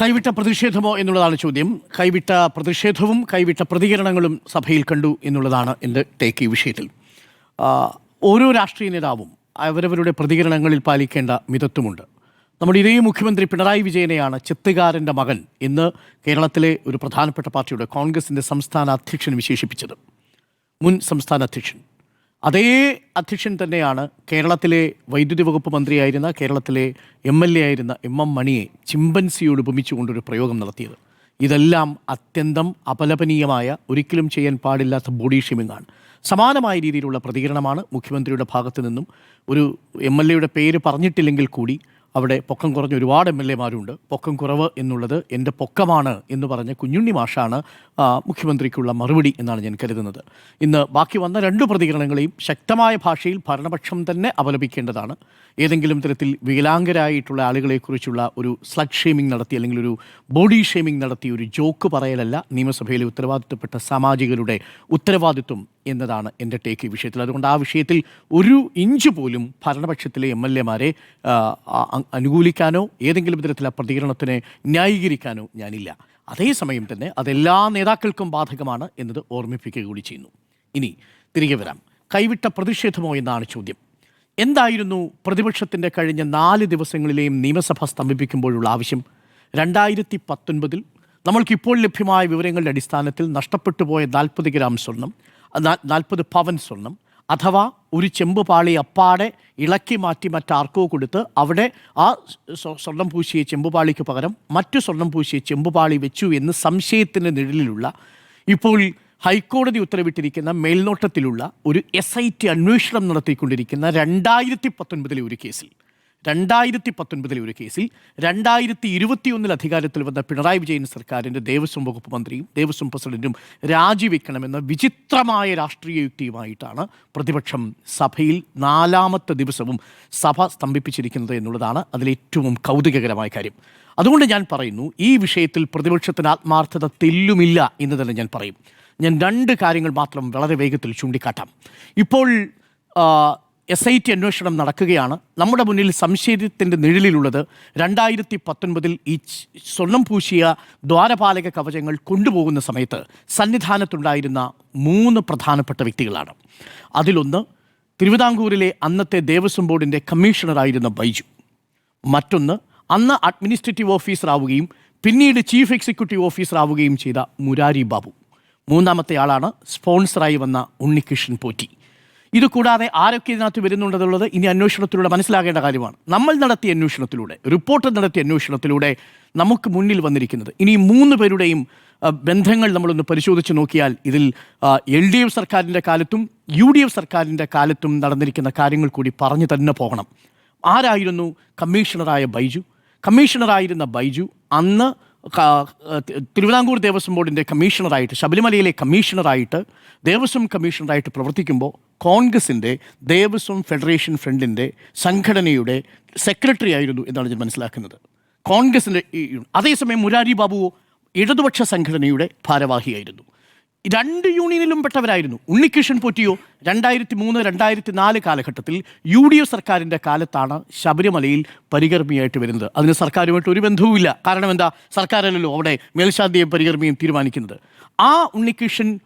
കൈവിട്ട പ്രതിഷേധമോ എന്നുള്ളതാണ് ചോദ്യം. കൈവിട്ട പ്രതിഷേധവും കൈവിട്ട പ്രതികരണങ്ങളും സഭയിൽ കണ്ടു എന്നുള്ളതാണ് എന്റെ ടേക്ക് ഈ വിഷയത്തിൽ. ഓരോ രാഷ്ട്രീയ നേതാവും അവരവരുടെ പ്രതികരണങ്ങളിൽ പാലിക്കേണ്ട മിതത്വമുണ്ട്. നമ്മുടെ ഇതേ മുഖ്യമന്ത്രി പിണറായി വിജയനെയാണ് ചിത്തുകാരന്റെ മകൻ എന്ന് കേരളത്തിലെ ഒരു പ്രധാനപ്പെട്ട പാർട്ടിയുടെ കോൺഗ്രസിന്റെ സംസ്ഥാന അധ്യക്ഷൻ വിശേഷിപ്പിച്ചത്. മുൻ സംസ്ഥാന അധ്യക്ഷൻ. അതേ അധ്യക്ഷൻ തന്നെയാണ് കേരളത്തിലെ വൈദ്യുതി വകുപ്പ് മന്ത്രിയായിരുന്ന കേരളത്തിലെ എം എൽ എ ആയിരുന്ന എം എം മണിയെ ചിമ്പൻസിയോട് ഉപമിച്ചുകൊണ്ടൊരു പ്രയോഗം നടത്തിയത്. ഇതെല്ലാം അത്യന്തം അപലപനീയമായ ഒരിക്കലും ചെയ്യാൻ പാടില്ലാത്ത ബോഡി ഷേമിംഗാണ് സമാനമായ രീതിയിലുള്ള പ്രതികരണമാണ് മുഖ്യമന്ത്രിയുടെ ഭാഗത്തു നിന്നും ഒരു എം എൽ എയുടെ പേര് പറഞ്ഞിട്ടില്ലെങ്കിൽ കൂടി അവിടെ പൊക്കം കുറഞ്ഞ ഒരുപാട് എം എൽ എമാരുണ്ട്. പൊക്കം കുറവ് എന്നുള്ളത് എന്റെ പൊക്കമാണ് എന്ന് പറഞ്ഞ കുഞ്ഞുണ്ണി മാഷാണ് മുഖ്യമന്ത്രിക്കുള്ള മറുപടി എന്നാണ് ഞാൻ കരുതുന്നത്. ഇന്ന് ബാക്കി വന്ന രണ്ട് പ്രതികരണങ്ങളെയും ശക്തമായ ഭാഷയിൽ ഭരണപക്ഷം തന്നെ അപലപിക്കേണ്ടതാണ്. ഏതെങ്കിലും തരത്തിൽ വികലാംഗരായിട്ടുള്ള ആളുകളെക്കുറിച്ചുള്ള ഒരു സ്ലഗ് ഷേമിംഗ് നടത്തി അല്ലെങ്കിൽ ഒരു ബോഡി ഷേമിംഗ് നടത്തി ഒരു ജോക്ക് പറയലല്ല. നിയമസഭയിലെ ഉത്തരവാദിത്തപ്പെട്ട സാമാജികരുടെ ഉത്തരവാദിത്വം എന്നതാണ് എന്റെ ടേക്ക് ഈ വിഷയത്തിൽ. അതുകൊണ്ട് ആ വിഷയത്തിൽ ഒരു ഇഞ്ച് പോലും ഭരണപക്ഷത്തിലെ എം എൽ എമാരെ അനുകൂലിക്കാനോ ഏതെങ്കിലും വിധത്തിലുള്ള പ്രതികരണത്തിന് ന്യായീകരിക്കാനോ ഞാനില്ല. അതേസമയം തന്നെ അതെല്ലാ നേതാക്കൾക്കും ബാധകമാണ് എന്നത് ഓർമ്മിപ്പിക്കുക കൂടി ചെയ്യുന്നു. ഇനി തിരികെ വരാം. കൈവിട്ട പ്രതിഷേധമോ എന്നാണ് ചോദ്യം. എന്തായിരുന്നു പ്രതിപക്ഷത്തിന്റെ കഴിഞ്ഞ നാല് ദിവസങ്ങളിലെയും നിയമസഭ സ്തംഭിപ്പിക്കുമ്പോഴുള്ള ആവശ്യം? രണ്ടായിരത്തി പത്തൊൻപതിൽ നമ്മൾക്കിപ്പോൾ ലഭ്യമായ വിവരങ്ങളുടെ അടിസ്ഥാനത്തിൽ നഷ്ടപ്പെട്ടു പോയ നാൽപ്പത് ഗ്രാം സ്വർണം നാൽപ്പത് പവൻ സ്വർണം. അഥവാ ഒരു ചെമ്പ് പാളി അപ്പാടെ ഇളക്കി മാറ്റി മറ്റാർക്കോ കൊടുത്ത് അവിടെ ആ സ്വ- സ്വർണം പൂശിയ ചെമ്പുപാളിക്ക് പകരം മറ്റു സ്വർണം പൂശിയ ചെമ്പുപാളി വെച്ചു എന്ന് സംശയത്തിന് നിഴലിലുള്ള ഇപ്പോൾ ഹൈക്കോടതി ഉത്തരവിട്ടിരിക്കുന്ന മേൽനോട്ടത്തിലുള്ള ഒരു എസ് ഐ ടി അന്വേഷണം നടത്തിക്കൊണ്ടിരിക്കുന്ന രണ്ടായിരത്തി പത്തൊൻപതിലെ ഒരു കേസിൽ. രണ്ടായിരത്തി പത്തൊൻപതിലെ ഒരു കേസിൽ രണ്ടായിരത്തി ഇരുപത്തിയൊന്നിൽ അധികാരത്തിൽ വന്ന പിണറായി വിജയൻ സർക്കാരിന്റെ ദേവസ്വം വകുപ്പ് മന്ത്രിയും ദേവസ്വം പ്രസിഡന്റും രാജിവെക്കണമെന്ന വിചിത്രമായ രാഷ്ട്രീയ യുക്തിയുമായിട്ടാണ് പ്രതിപക്ഷം സഭയിൽ നാലാമത്തെ ദിവസവും സഭ സ്തംഭിപ്പിച്ചിരിക്കുന്നത് എന്നുള്ളതാണ് അതിലേറ്റവും കൗതുകകരമായ കാര്യം. അതുകൊണ്ട് ഞാൻ പറയുന്നു ഈ വിഷയത്തിൽ പ്രതിപക്ഷത്തിന് ആത്മാർത്ഥത തെല്ലുമില്ല എന്ന് തന്നെ ഞാൻ പറയും. ഞാൻ രണ്ട് കാര്യങ്ങൾ മാത്രം വളരെ വേഗത്തിൽ ചൂണ്ടിക്കാട്ടാം. ഇപ്പോൾ എസ് ഐ ടി അന്വേഷണം നടക്കുകയാണ്. നമ്മുടെ മുന്നിൽ സംശയത്തിന്റെ നിഴലിലുള്ളത് രണ്ടായിരത്തി പത്തൊൻപതിൽ ഈ സ്വർണം പൂശിയ ദ്വാരപാലക കവചങ്ങൾ കൊണ്ടുപോകുന്ന സമയത്ത് സന്നിധാനത്തുണ്ടായിരുന്ന മൂന്ന് പ്രധാനപ്പെട്ട വ്യക്തികളാണ്. അതിലൊന്ന് തിരുവിതാംകൂറിലെ അന്നത്തെ ദേവസ്വം ബോർഡിന്റെ കമ്മീഷണറായിരുന്ന ബൈജു. മറ്റൊന്ന് അന്ന് അഡ്മിനിസ്ട്രേറ്റീവ് ഓഫീസർ ആവുകയും പിന്നീട് ചീഫ് എക്സിക്യൂട്ടീവ് ഓഫീസർ ആവുകയും ചെയ്ത മുരാരി ബാബു. മൂന്നാമത്തെ ആളാണ് സ്പോൺസറായി വന്ന ഉണ്ണികൃഷ്ണൻ പോറ്റി. ഇത് കൂടാതെ ആരൊക്കെ ഇതിനകത്ത് വരുന്നുണ്ടെന്നുള്ളത് ഇനി അന്വേഷണത്തിലൂടെ മനസ്സിലാകേണ്ട കാര്യമാണ്. നമ്മൾ നടത്തിയ അന്വേഷണത്തിലൂടെ റിപ്പോർട്ട് നടത്തിയ അന്വേഷണത്തിലൂടെ നമുക്ക് മുന്നിൽ വന്നിരിക്കുന്നത്. ഇനി മൂന്ന് പേരുടെയും ബന്ധങ്ങൾ നമ്മളൊന്ന് പരിശോധിച്ച് നോക്കിയാൽ ഇതിൽ എൽ ഡി എഫ് സർക്കാരിന്റെ കാലത്തും യു ഡി എഫ് സർക്കാരിന്റെ കാലത്തും നടന്നിരിക്കുന്ന കാര്യങ്ങൾ കൂടി പറഞ്ഞു തന്നെ പോകണം. ആരായിരുന്നു കമ്മീഷണറായ ബൈജു? കമ്മീഷണറായിരുന്ന ബൈജു അന്ന് തിരുവിതാംകൂർ ദേവസ്വം ബോർഡിന്റെ കമ്മീഷണറായിട്ട് ശബരിമലയിലെ കമ്മീഷണറായിട്ട് ദേവസ്വം കമ്മീഷണറായിട്ട് പ്രവർത്തിക്കുമ്പോൾ കോൺഗ്രസിന്റെ ദേവസ്വം ഫെഡറേഷൻ ഫ്രണ്ടിന്റെ സംഘടനയുടെ സെക്രട്ടറി ആയിരുന്നു എന്നാണ് ഞാൻ മനസ്സിലാക്കുന്നത്. കോൺഗ്രസിന്റെ അതേസമയം മുരാരി ബാബുവോ ഇടതുപക്ഷ സംഘടനയുടെ ഭാരവാഹിയായിരുന്നു. രണ്ട് യൂണിയനിലും പെട്ടവരായിരുന്നു. ഉണ്ണികൃഷ്ണൻ പോറ്റിയോ രണ്ടായിരത്തി മൂന്ന് രണ്ടായിരത്തി നാല് കാലഘട്ടത്തിൽ യു ഡി എഫ് സർക്കാരിന്റെ കാലത്താണ് ശബരിമലയിൽ പരികർമ്മിയായിട്ട് വരുന്നത്. അതിന് സർക്കാരുമായിട്ട് ഒരു ബന്ധവുമില്ല. കാരണം എന്താ? സർക്കാരല്ലല്ലോ അവിടെ മേൽശാന്തിയും പരികർമ്മിയും തീരുമാനിക്കുന്നത്. ആ ഉണ്ണികൃഷ്ണൻ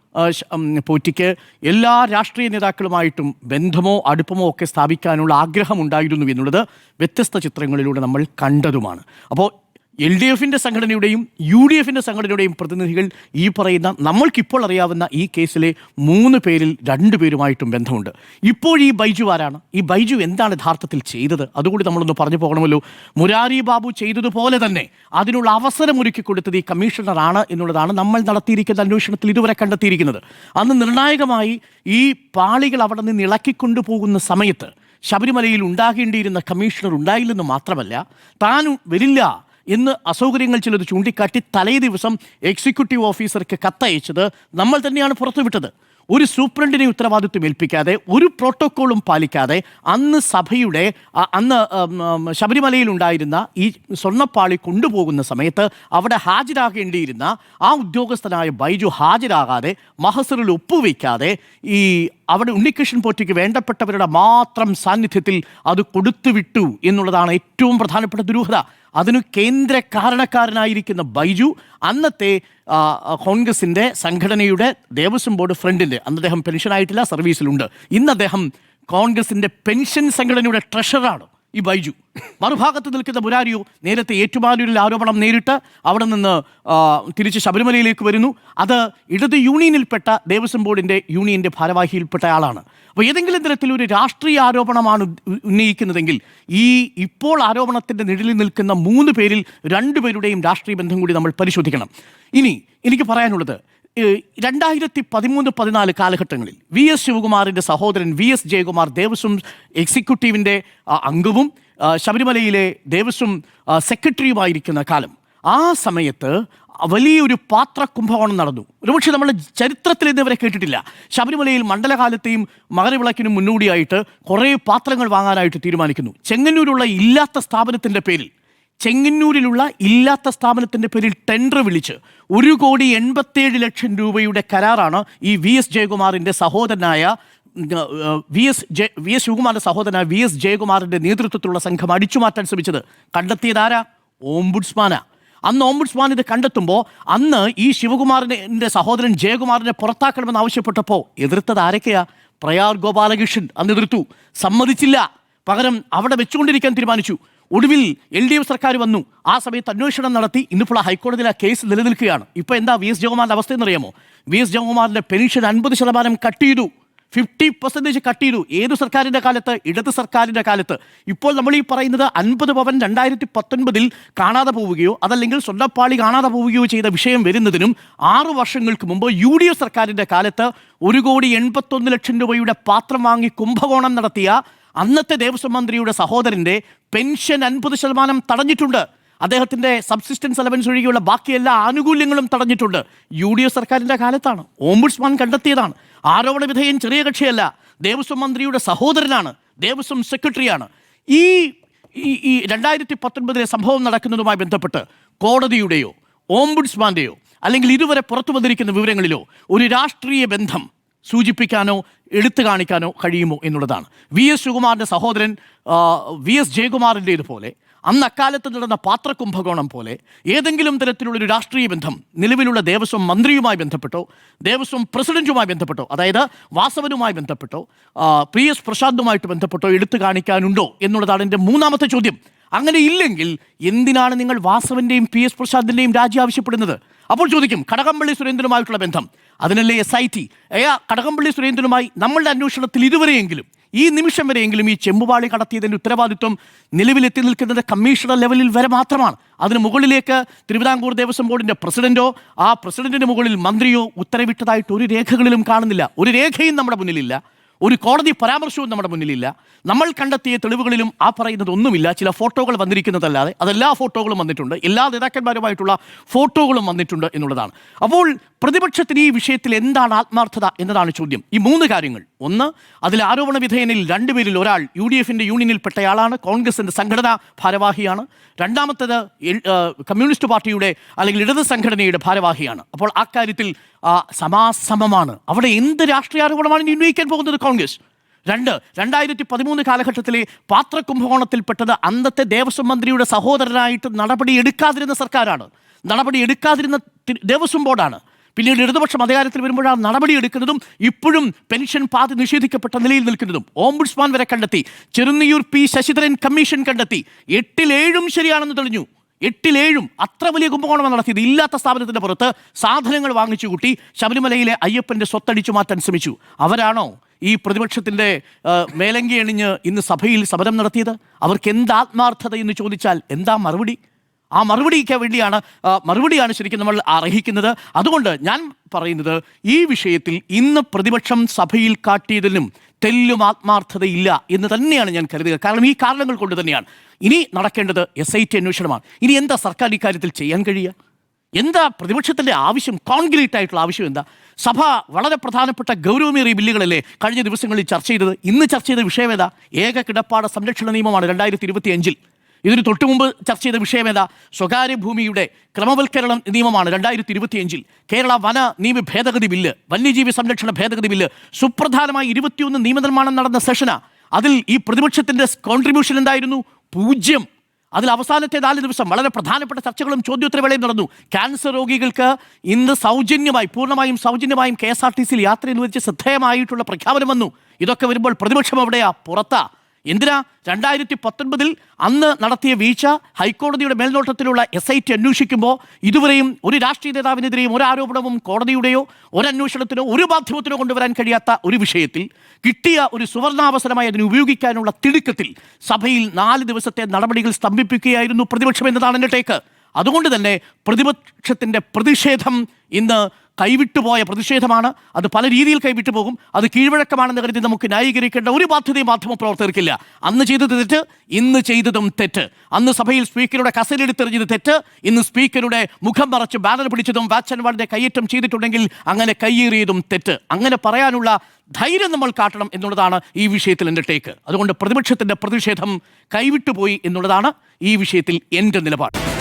പോറ്റിക്ക് എല്ലാ രാഷ്ട്രീയ നേതാക്കളുമായിട്ടും ബന്ധമോ അടുപ്പമോ ഒക്കെ സ്ഥാപിക്കാനുള്ള ആഗ്രഹമുണ്ടായിരുന്നു എന്നുള്ളത് വ്യത്യസ്ത ചിത്രങ്ങളിലൂടെ നമ്മൾ കണ്ടതുമാണ്. അപ്പോൾ എൽ ഡി എഫിന്റെ സംഘടനയുടെയും യു ഡി എഫിന്റെ സംഘടനയുടെയും പ്രതിനിധികൾ ഈ പറയുന്ന നമ്മൾക്കിപ്പോൾ അറിയാവുന്ന ഈ കേസിലെ മൂന്ന് പേരിൽ രണ്ടു പേരുമായിട്ടും ബന്ധമുണ്ട്. ഇപ്പോൾ ഈ ബൈജു ആരാണ്? ഈ ബൈജു എന്താണ് യഥാർത്ഥത്തിൽ ചെയ്തത്? അതുകൂടി നമ്മളൊന്ന് പറഞ്ഞു പോകണമല്ലോ. മുരാരി ബാബു ചെയ്തതുപോലെ തന്നെ അതിനുള്ള അവസരം ഒരുക്കി കൊടുത്തത് ഈ കമ്മീഷണറാണ് എന്നുള്ളതാണ് നമ്മൾ നടത്തിയിരിക്കുന്ന അന്വേഷണത്തിൽ ഇതുവരെ കണ്ടെത്തിയിരിക്കുന്നത്. അന്ന് നിർണായകമായി ഈ പാളികൾ അവിടെ നിന്ന് ഇളക്കിക്കൊണ്ടു പോകുന്ന സമയത്ത് ശബരിമലയിൽ ഉണ്ടാകേണ്ടിയിരുന്ന കമ്മീഷണർ ഉണ്ടായില്ലെന്ന് മാത്രമല്ല താൻ വരില്ല. എന്ന് അസൗകര്യങ്ങൾ ചിലത് ചൂണ്ടിക്കാട്ടി തലേ ദിവസം എക്സിക്യൂട്ടീവ് ഓഫീസർക്ക് കത്തയച്ചത് നമ്മൾ തന്നെയാണ് പുറത്തുവിട്ടത് ഒരു സൂപ്രണ്ടിനെ ഉത്തരവാദിത്വം ഏൽപ്പിക്കാതെ ഒരു പ്രോട്ടോക്കോളും പാലിക്കാതെ അന്ന് സഭയുടെ അന്ന് ശബരിമലയിൽ ഉണ്ടായിരുന്ന ഈ സ്വർണപ്പാളി കൊണ്ടുപോകുന്ന സമയത്ത് അവിടെ ഹാജരാകേണ്ടിയിരുന്ന ആ ഉദ്യോഗസ്ഥനായ ബൈജു ഹാജരാകാതെ മഹസറിൽ ഒപ്പുവെക്കാതെ ഈ അവിടെ ഉണ്ണികൃഷ്ണൻ പോറ്റിക്ക് വേണ്ടപ്പെട്ടവരുടെ മാത്രം സാന്നിധ്യത്തിൽ അത് കൊടുത്തുവിട്ടു എന്നുള്ളതാണ് ഏറ്റവും പ്രധാനപ്പെട്ട ദുരൂഹത. അതിനു കേന്ദ്ര കാരണക്കാരനായിരിക്കുന്ന ബൈജു അന്നത്തെ കോൺഗ്രസിന്റെ സംഘടനയുടെ ദേവസ്വം ബോർഡ് ഫ്രണ്ടിൽ അന്ന് അദ്ദേഹം പെൻഷനായിട്ടില്ല സർവീസിലുണ്ട്. ഇന്ന് അദ്ദേഹം കോൺഗ്രസിന്റെ പെൻഷൻ സംഘടനയുടെ ട്രഷറാണ് ഈ ബൈജു. മറുഭാഗത്ത് നിൽക്കുന്ന മുരാരിയോ നേരത്തെ ഏറ്റുമാനൂരിൽ ആരോപണം നേരിട്ട് അവിടെ നിന്ന് തിരിച്ച് ശബരിമലയിലേക്ക് വരുന്നു. അത് ഇടത് യൂണിയനിൽപ്പെട്ട ദേവസ്വം ബോർഡിന്റെ യൂണിയന്റെ ഭാരവാഹിയിൽപ്പെട്ട ആളാണ്. അപ്പോൾ ഏതെങ്കിലും തരത്തിൽ ഒരു രാഷ്ട്രീയ ആരോപണമാണ് ഉന്നയിക്കുന്നതെങ്കിൽ ഈ ഇപ്പോൾ ആരോപണത്തിന്റെ നിഴലിൽ നിൽക്കുന്ന മൂന്ന് പേരിൽ രണ്ടുപേരുടെയും രാഷ്ട്രീയ ബന്ധം കൂടി നമ്മൾ പരിശോധിക്കണം. ഇനി എനിക്ക് പറയാനുള്ളത് രണ്ടായിരത്തി പതിമൂന്ന് പതിനാല് കാലഘട്ടങ്ങളിൽ വി എസ് ശിവകുമാറിന്റെ സഹോദരൻ വി എസ് ജയകുമാർ ദേവസ്വം എക്സിക്യൂട്ടീവിന്റെ അംഗവും ശബരിമലയിലെ ദേവസ്വം സെക്രട്ടറിയുമായിരിക്കുന്ന കാലം. ആ സമയത്ത് വലിയൊരു പാത്ര കുംഭകോണം നടന്നു. ഒരുപക്ഷെ നമ്മൾ ചരിത്രത്തിൽ ഇതുവരെ കേട്ടിട്ടില്ല. ശബരിമലയിൽ മണ്ഡലകാലത്തെയും മകരവിളക്കിനും മുന്നോടിയായിട്ട് കുറേ പാത്രങ്ങൾ വാങ്ങാനായിട്ട് തീരുമാനിക്കുന്നു. ചെങ്ങന്നൂരുള്ള ഇല്ലാത്ത സ്ഥാപനത്തിന്റെ പേരിൽ ചെങ്ങന്നൂരിലുള്ള ഇല്ലാത്ത സ്ഥാപനത്തിന്റെ പേരിൽ ടെൻഡർ വിളിച്ച് ഒരു കോടി എൺപത്തേഴ് ലക്ഷം രൂപയുടെ കരാറാണ് ഈ വി എസ് ജയകുമാറിന്റെ സഹോദരനായ V S J V S ശിവകുമാറിന്റെ സഹോദരനായ വി എസ് ജയകുമാറിന്റെ നേതൃത്വത്തിലുള്ള സംഘം അടിച്ചുമാറ്റാൻ ശ്രമിച്ചത് കണ്ടെത്തിയത് കണ്ടെത്തിയതാരാ ഓംബുഡ്സ്മാനാ. അന്ന് ഓംബുഡ്സ്മാൻ ഇത് കണ്ടെത്തുമ്പോൾ അന്ന് ഈ ശിവകുമാറിന്റെ സഹോദരൻ ജയകുമാറിനെ പുറത്താക്കണമെന്ന് ആവശ്യപ്പെട്ടപ്പോൾ എതിർത്തത് ആരൊക്കെയാ? പ്രയാർ ഗോപാലകൃഷ്ണൻ അന്ന് എതിർത്തു. സമ്മതിച്ചില്ല. പകരം അവിടെ വെച്ചുകൊണ്ടിരിക്കാൻ തീരുമാനിച്ചു. ഒടുവിൽ എൽ ഡി എഫ് സർക്കാർ വന്നു. ആ സമയത്ത് അന്വേഷണം നടത്തി. ഇന്നിപ്പോൾ ആ ഹൈക്കോടതിയിൽ ആ കേസ് നിലനിൽക്കുകയാണ്. ഇപ്പോൾ എന്താ വി. എസ്. ജയകുമാറിന്റെ അവസ്ഥ എന്നറിയാമോ? വി. എസ്. ജയകുമാറിന്റെ പെൻഷൻ അൻപത് ശതമാനം കട്ട് ചെയ്തു. ഫിഫ്റ്റി പെർസെന്റേജ് കട്ട് ചെയ്തു. ഏത് സർക്കാരിന്റെ കാലത്ത്? ഇടത് സർക്കാരിന്റെ കാലത്ത്. ഇപ്പോൾ നമ്മൾ ഈ പറയുന്നത് അൻപത് പവൻ രണ്ടായിരത്തി പത്തൊൻപതിൽ കാണാതെ പോവുകയോ അതല്ലെങ്കിൽ സ്വന്തപ്പാളി കാണാതെ പോവുകയോ ചെയ്ത വിഷയം വരുന്നതിനും ആറ് വർഷങ്ങൾക്ക് മുമ്പ് യു ഡി എഫ് സർക്കാരിന്റെ കാലത്ത് ഒരു കോടി എൺപത്തൊന്ന് ലക്ഷം രൂപയുടെ പാത്രം വാങ്ങി കുംഭകോണം നടത്തിയ അന്നത്തെ ദേവസ്വം മന്ത്രിയുടെ സഹോദരന്റെ പെൻഷൻ അൻപത് ശതമാനം തടഞ്ഞിട്ടുണ്ട്. അദ്ദേഹത്തിന്റെ സബ്സിസ്റ്റൻസ് അലവൻസ് ഒഴികെയുള്ള ബാക്കി എല്ലാ ആനുകൂല്യങ്ങളും തടഞ്ഞിട്ടുണ്ട്. യു ഡി എഫ് സർക്കാരിന്റെ കാലത്താണ്. ഓംബുഡ്സ്മാൻ കണ്ടെത്തിയതാണ്. ആരോപണ വിധേയൻ ചെറിയ കക്ഷിയല്ല. ദേവസ്വം മന്ത്രിയുടെ സഹോദരനാണ്. ദേവസ്വം സെക്രട്ടറിയാണ്. ഈ ഈ രണ്ടായിരത്തി പത്തൊൻപതിലെ സംഭവം നടക്കുന്നതുമായി ബന്ധപ്പെട്ട് കോടതിയുടെയോ ഓംബുഡ്സ്മാന്റെയോ അല്ലെങ്കിൽ ഇതുവരെ പുറത്തു വന്നിരിക്കുന്ന വിവരങ്ങളിലോ ഒരു രാഷ്ട്രീയ ബന്ധം സൂചിപ്പിക്കാനോ എടുത്തു കാണിക്കാനോ കഴിയുമോ എന്നുള്ളതാണ്. വി എസ് ശിവകുമാറിന്റെ സഹോദരൻ വി എസ് ജയകുമാറിന്റേതുപോലെ അന്ന് അക്കാലത്ത് നടന്ന പാത്രകുംഭകോണം പോലെ ഏതെങ്കിലും തരത്തിലുള്ളൊരു രാഷ്ട്രീയ ബന്ധം നിലവിലുള്ള ദേവസ്വം മന്ത്രിയുമായി ബന്ധപ്പെട്ടോ ദേവസ്വം പ്രസിഡന്റുമായി ബന്ധപ്പെട്ടോ അതായത് വാസവനുമായി ബന്ധപ്പെട്ടോ പി എസ് പ്രശാന്തുമായിട്ട് ബന്ധപ്പെട്ടോ എടുത്തു കാണിക്കാനുണ്ടോ എന്നുള്ളതാണ് എന്റെ മൂന്നാമത്തെ ചോദ്യം. അങ്ങനെ ഇല്ലെങ്കിൽ എന്തിനാണ് നിങ്ങൾ വാസവന്റെയും പി എസ് പ്രസാദിന്റെയും രാജി ആവശ്യപ്പെടുന്നത്? അപ്പോൾ ചോദിക്കും കടകംപള്ളി സുരേന്ദ്രനുമായിട്ടുള്ള ബന്ധം? അതിനല്ലേ S I T A Kadakampally സുരേന്ദ്രനുമായി നമ്മളുടെ അന്വേഷണത്തിൽ ഇതുവരെയെങ്കിലും ഈ നിമിഷം വരെയെങ്കിലും ഈ ചെമ്പുപാളി കടത്തിയതിന്റെ ഉത്തരവാദിത്വം നിലവിലെത്തി നിൽക്കുന്നത് കമ്മീഷണർ ലെവലിൽ വരെ മാത്രമാണ്. അതിന് മുകളിലേക്ക് തിരുവിതാംകൂർ ദേവസ്വം ബോർഡിന്റെ പ്രസിഡന്റോ ആ പ്രസിഡന്റിന് മുകളിൽ മന്ത്രിയോ ഉത്തരവിട്ടതായിട്ട് ഒരു രേഖകളിലും കാണുന്നില്ല. ഒരു രേഖയും നമ്മുടെ മുന്നിലില്ല. ഒരു കോടതി പരാമർശവും നമ്മുടെ മുന്നിലില്ല. നമ്മൾ കണ്ടെത്തിയ തെളിവുകളിലും ആ പറയുന്നത് ഒന്നുമില്ല. ചില ഫോട്ടോകൾ വന്നിരിക്കുന്നതല്ലാതെ അതെല്ലാ ഫോട്ടോകളും വന്നിട്ടുണ്ട്. എല്ലാ നേതാക്കന്മാരുമായിട്ടുള്ള ഫോട്ടോകളും വന്നിട്ടുണ്ട് എന്നുള്ളതാണ്. അപ്പോൾ പ്രതിപക്ഷത്തിന് ഈ വിഷയത്തിൽ എന്താണ് ആത്മാർത്ഥത എന്നതാണ് ചോദ്യം. ഈ മൂന്ന് കാര്യങ്ങൾ. ഒന്ന് അതിൽ ആരോപണ വിധേയനിൽ രണ്ടുപേരിൽ ഒരാൾ യു ഡി എഫിന്റെ യൂണിയനിൽപ്പെട്ടയാളാണ്. കോൺഗ്രസിന്റെ സംഘടനാ ഭാരവാഹിയാണ്. രണ്ടാമത്തേത് കമ്മ്യൂണിസ്റ്റ് പാർട്ടിയുടെ അല്ലെങ്കിൽ ഇടത് സംഘടനയുടെ ഭാരവാഹിയാണ്. അപ്പോൾ ആ കാര്യത്തിൽ സമാസമമാണ്. അവിടെ എന്ത് രാഷ്ട്രീയ ആരോപണമാണ് ഇനി ഉന്നയിക്കാൻ പോകുന്നത് കോൺഗ്രസ്? രണ്ട് രണ്ടായിരത്തി പതിമൂന്ന് കാലഘട്ടത്തിലെ പാത്രകുംഭകോണത്തിൽപ്പെട്ടത് അന്നത്തെ ദേവസ്വം മന്ത്രിയുടെ സഹോദരനായിട്ട് നടപടി എടുക്കാതിരുന്ന സർക്കാരാണ്. നടപടി എടുക്കാതിരുന്ന ദേവസ്വം ബോർഡാണ്. പിന്നീട് ഇടതുപക്ഷം അധികാരത്തിൽ വരുമ്പോഴാണ് നടപടി എടുക്കുന്നതും ഇപ്പോഴും പെൻഷൻ പാതി നിഷേധിക്കപ്പെട്ട നിലയിൽ നിൽക്കുന്നതും. ഓംബുഡ്സ്മാൻ വരെ കണ്ടെത്തി. ചെറുന്നിയൂർ പി ശശിധരൻ കമ്മീഷൻ കണ്ടെത്തി. എട്ടിലേഴും ശരിയാണെന്ന് തെളിഞ്ഞു. എട്ടിലേഴും അത്ര വലിയ കുംഭകോണം നടത്തിയത്. ഇല്ലാത്ത സ്ഥാപനത്തിന്റെ പുറത്ത് സാധനങ്ങൾ വാങ്ങിച്ചു കൂട്ടി ശബരിമലയിലെ അയ്യപ്പന്റെ സ്വത്തടിച്ചു മാറ്റാൻ ശ്രമിച്ചു. അവരാണോ ഈ പ്രതിപക്ഷത്തിന്റെ മേലങ്കി അണിഞ്ഞ് ഇന്ന് സഭയിൽ സമരം നടത്തിയത്? അവർക്ക് എന്ത് ആത്മാർത്ഥത എന്ന് ചോദിച്ചാൽ എന്താ മറുപടി? ആ മറുപടിക്ക് വേണ്ടിയാണ് മറുപടിയാണ് ശരിക്കും നമ്മൾ അർഹിക്കുന്നത്. അതുകൊണ്ട് ഞാൻ പറയുന്നത് ഈ വിഷയത്തിൽ ഇന്ന് പ്രതിപക്ഷം സഭയിൽ കാട്ടിയതിനും തെല്ലും ആത്മാർത്ഥതയില്ല എന്ന് തന്നെയാണ് ഞാൻ കരുതുക. കാരണം ഈ കാരണങ്ങൾ കൊണ്ട് തന്നെയാണ്. ഇനി നടക്കേണ്ടത് എസ് ഐ ടി അന്വേഷണമാണ്. ഇനി എന്താ സർക്കാർ ഇക്കാര്യത്തിൽ ചെയ്യാൻ കഴിയുക? എന്താ പ്രതിപക്ഷത്തിന്റെ ആവശ്യം? കോൺക്രീറ്റ് ആയിട്ടുള്ള ആവശ്യം എന്താ? സഭ വളരെ പ്രധാനപ്പെട്ട ഗൗരവമേറിയ ബില്ലുകളല്ലേ കഴിഞ്ഞ ദിവസങ്ങളിൽ ചർച്ച ചെയ്തത്? ഇന്ന് ചർച്ച ചെയ്ത വിഷയം ഏതാ? ഏക കിടപ്പാട സംരക്ഷണ നിയമമാണ് രണ്ടായിരത്തി ഇരുപത്തി അഞ്ചിൽ ഇതിന് തൊട്ടു മുമ്പ് ചർച്ച ചെയ്ത വിഷയം ഏതാ? സ്വകാര്യ ഭൂമിയുടെ ക്രമവൽക്കരണം നിയമമാണ് രണ്ടായിരത്തി ഇരുപത്തിയഞ്ചിൽ കേരള വന നിയമ ഭേദഗതി ബില്ല് വന്യജീവി സംരക്ഷണ ഭേദഗതി ബില്ല് സുപ്രധാനമായി ഇരുപത്തിയൊന്ന് നിയമനിർമ്മാണം നടന്ന സെഷനാ. അതിൽ ഈ പ്രതിപക്ഷത്തിന്റെ കോൺട്രിബ്യൂഷൻ എന്തായിരുന്നു? പൂജ്യം. അതിൽ അവസാനത്തെ നാല് ദിവസം വളരെ പ്രധാനപ്പെട്ട ചർച്ചകളും ചോദ്യോത്തരവേളയും നടന്നു. ക്യാൻസർ രോഗികൾക്ക് ഇന്ന് സൗജന്യമായി പൂർണമായും സൗജന്യമായും കെ എസ് ആർ ടി സിയിൽ യാത്ര അനുവദിച്ച് ശ്രദ്ധേയമായിട്ടുള്ള പ്രഖ്യാപനം വന്നു. ഇതൊക്കെ വരുമ്പോൾ പ്രതിപക്ഷം എവിടെയാ? പുറത്താ. എന്തിനാ? രണ്ടായിരത്തി പത്തൊൻപതിൽ അന്ന് നടത്തിയ വീഴ്ച ഹൈക്കോടതിയുടെ മേൽനോട്ടത്തിലുള്ള എസ് ഐ ടി അന്വേഷിക്കുമ്പോൾ ഇതുവരെയും ഒരു രാഷ്ട്രീയ നേതാവിനെതിരെയും ഒരു ആരോപണവും കോടതിയുടെയോ ഒരു ഒരു മാധ്യമത്തിനോ കൊണ്ടുവരാൻ കഴിയാത്ത ഒരു വിഷയത്തിൽ കിട്ടിയ ഒരു സുവർണാവസരമായി അതിനെ ഉപയോഗിക്കാനുള്ള തിടുക്കത്തിൽ സഭയിൽ നാല് ദിവസത്തെ നടപടികൾ സ്തംഭിപ്പിക്കുകയായിരുന്നു പ്രതിപക്ഷം എന്നതാണ് എന്റെ ടേക്ക് അതുകൊണ്ട് തന്നെ പ്രതിപക്ഷത്തിന്റെ പ്രതിഷേധം ഇന്ന് കൈവിട്ടുപോയ പ്രതിഷേധമാണ്. അത് പല രീതിയിൽ കൈവിട്ടു പോകും. അത് കീഴ്വഴക്കമാണെന്ന് കരുതി നമുക്ക് ന്യായീകരിക്കേണ്ട ഒരു ബാധ്യതയും പ്രവർത്തകർക്കില്ല അന്ന് ചെയ്തത് തെറ്റ് ഇന്ന് ചെയ്തതും തെറ്റ്. അന്ന് സഭയിൽ സ്പീക്കറുടെ കസലെടുത്തെറിഞ്ഞത് തെറ്റ്. ഇന്ന് സ്പീക്കറുടെ മുഖം മറച്ച് ബാനർ പിടിച്ചതും വാച്ച് ആൻഡ് വാർഡിന്റെ കയ്യേറ്റം ചെയ്തിട്ടുണ്ടെങ്കിൽ അങ്ങനെ കയ്യേറിയതും തെറ്റ്. അങ്ങനെ പറയാനുള്ള ധൈര്യം നമ്മൾ കാട്ടണം എന്നുള്ളതാണ് ഈ വിഷയത്തിൽ എന്റെ ടേക്ക്. അതുകൊണ്ട് പ്രതിപക്ഷത്തിന്റെ പ്രതിഷേധം കൈവിട്ടുപോയി എന്നുള്ളതാണ് ഈ വിഷയത്തിൽ എന്റെ നിലപാട്.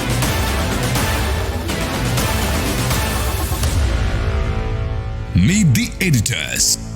Meet the editors.